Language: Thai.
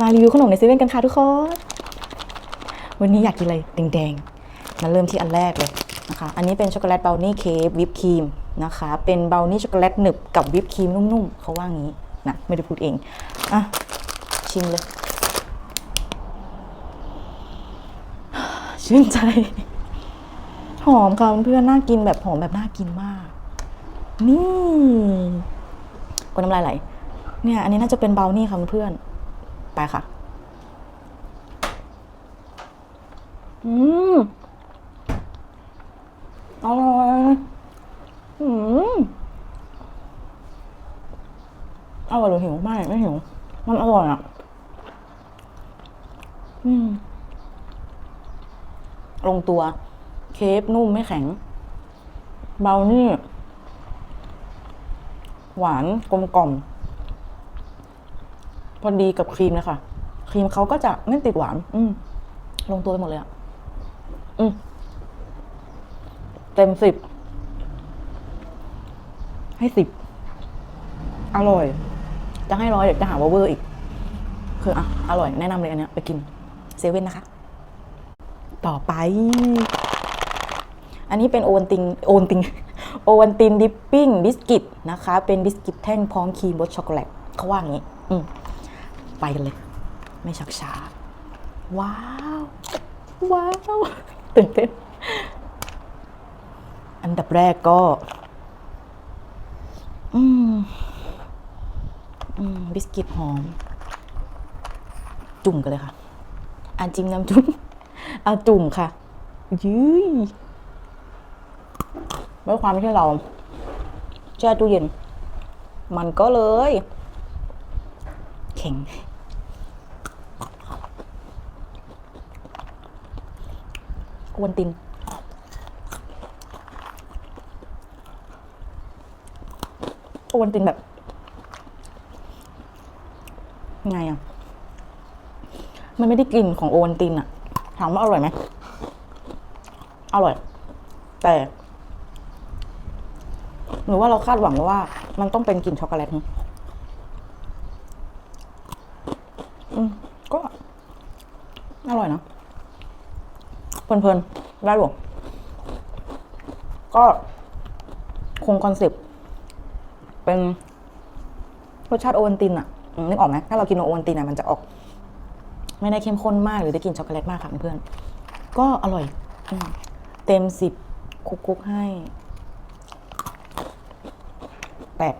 มารีวิวขนมในเซเว่นกันค่ะทุกคน วันนี้อยากกินอะไรแดงๆ มาเริ่มที่อันแรกเลยนะคะ อันนี้เป็นช็อกโกแลตเบลนี่เค้กวิปครีมนะคะ เป็นเบลนี่ช็อกโกแลตหนึบกับวิปครีมนุ่มๆ เขาว่างี้นะไม่ได้พูดเอง อะ ชิมเลย ชื่นใจ หอมค่ะเพื่อนๆน่ากินแบบหอมแบบน่ากินมาก นี่กดน้ำลายไหลเนี่ย อันนี้น่าจะเป็นเบลนี่ค่ะเพื่อนๆ ไปค่ะ อืมอร่อยอืมอร่อยหรือหิวไม่ไม่หิว มันอร่อยอะ อืม ลงตัว เคฟนุ่มไม่แข็ง เบานี่ หวานกลมกล่อม พอดีกับครีมเลยค่ะ ครีมเขาก็จะไม่ติดหวาน อืมลงตัวไปหมดเลยอะอืมเต็มสิบ ให้สิบ อร่อย จะให้ร้อยเดี๋ยวจะหาว่าเวอร์อีก คืออะ อร่อยแนะนำเลยอันเนี้ยไปกินเซเว่นนะคะ ต่อไป อันนี้เป็นโอวันติง โอวันติง โอวันตินดิปปิ้งบิสกิตนะคะ เป็นบิสกิตแท่งพร้อมครีมรสช็อกโกแลตเขาว่าอย่างนี้ อืม ไปกันเลย ไม่ชักช้า ว้าว ว้าว ตื่นเต้น อันดับแรกก็ อืม อืม บิสกิตหอม จุ่มกันเลยค่ะอันจิ้มน้ำจุ่มเอาจุ่มค่ะ ยื้ยด้วยความที่เราแช่ตู้เย็น มันก็เลย แข็ง กวนตินโอวันตินแบบไงอะ มันไม่ได้กลิ่นของโอวันตินอะถามว่าอร่อยไหม อร่อย แต่ หรือว่าเราคาดหวังว่า มันต้องเป็นกลิ่นช็อกโกแลตอืมก็ อร่อยนะ เพลินๆได้หรอก็คงคอนเซปต์เป็นรสชาติโอวัลตินอะนึกออกไหมถ้าเรากินโอวัลตินอะมันจะออก ไม่ได้เข้มข้นมากหรือได้กลินช็อกโกแลตมากค่ะเพื่อนๆก็อร่อยอเต็มสิบคุกคุกๆให้แปด